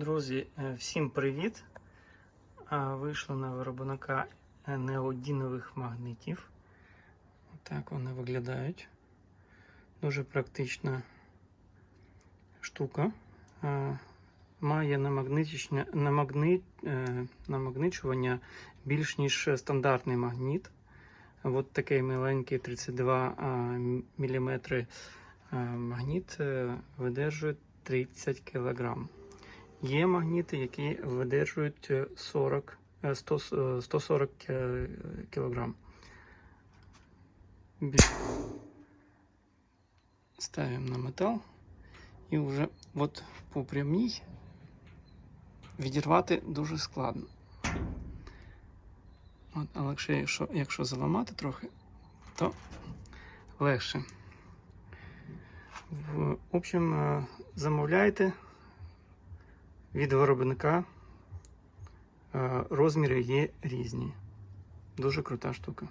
Друзі, е, всім привіт! Вийшли на виробника е, неодінових магнитів. Так вони виглядають. Дуже практична штука. Має намагни- е, намагничування більш ніж стандартний магніт. От такий маленький 32 мм магніт видержує 30 кг. Є магніти, які видержують е, 40, е, 100, е, 140 кг. Ставимо на метал і вже от по прямій відірвати дуже складно. От, але якщо, якщо, якщо заламати трохи, то легше. В общем, е, замовляйте від виробника. Е, Розміри є різні. Дуже крута штука.